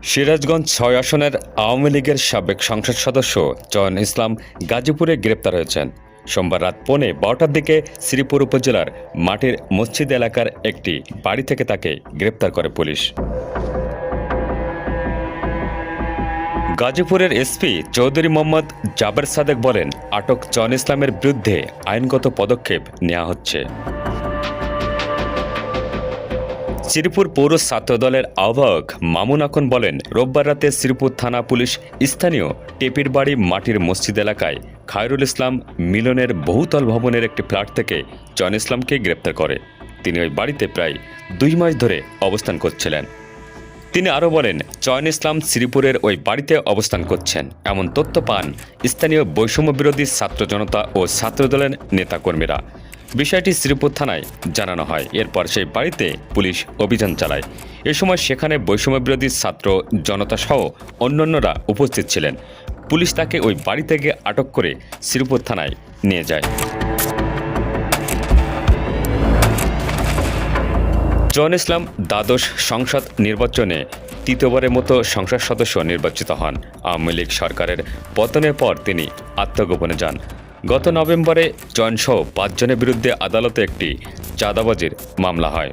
সিরাজগঞ্জ ছয় আসনের আওয়ামী লীগের সাবেক সংসদ সদস্য চয়ন ইসলাম গাজীপুরে গ্রেপ্তার হয়েছেন। সোমবার রাত পৌনে বারোটার দিকে শ্রীপুর উপজেলার মাটির মসজিদ এলাকার একটি বাড়ি থেকে তাকে গ্রেপ্তার করে পুলিশ। গাজীপুরের এসপি চৌধুরী মোহাম্মদ জাবের সাদেক বলেন, আটক চয়ন ইসলামের বিরুদ্ধে আইনগত পদক্ষেপ নেওয়া হচ্ছে। শ্রীপুর পৌর ছাত্র দলের আহ্বায়ক মামুন আকন বলেন, রোববার রাতে শ্রীপুর থানা পুলিশ স্থানীয় টেপির বাড়ি মাটির মসজিদ এলাকায় খায়রুল ইসলাম মিলনের বহুতল ভবনের একটি ফ্ল্যাট থেকে জন ইসলামকে গ্রেপ্তার করে। তিনি ওই বাড়িতে প্রায় দুই মাস ধরে অবস্থান করছিলেন। তিনি আরও বলেন চয়ন ইসলাম শ্রীপুরের ওই বাড়িতে অবস্থান করছেন। এমন তথ্য পান স্থানীয় বৈষম্য বিরোধী ছাত্র জনতা ও ছাত্রদলের নেতাকর্মীরা। বিষয়টি শ্রীপুর থানায় জানানো হয়। এরপর সেই বাড়িতে পুলিশ অভিযান চালায়। এ সময় সেখানে বৈষম্য বিরোধী ছাত্র জনতা সহ অন্যান্যরা উপস্থিত ছিলেন। পুলিশ তাকে ওই বাড়ি থেকে আটক করে শ্রীপুর থানায় নিয়ে যায়। জন ইসলাম দ্বাদশ সংসদ নির্বাচনে তৃতীয়বারের মতো সংসদ সদস্য নির্বাচিত হন। আওয়ামী লীগ সরকারের পতনের পর তিনি আত্মগোপনে যান। গত নভেম্বরে জনসহ পাঁচজনের বিরুদ্ধে আদালতে একটি চাঁদাবাজির মামলা হয়।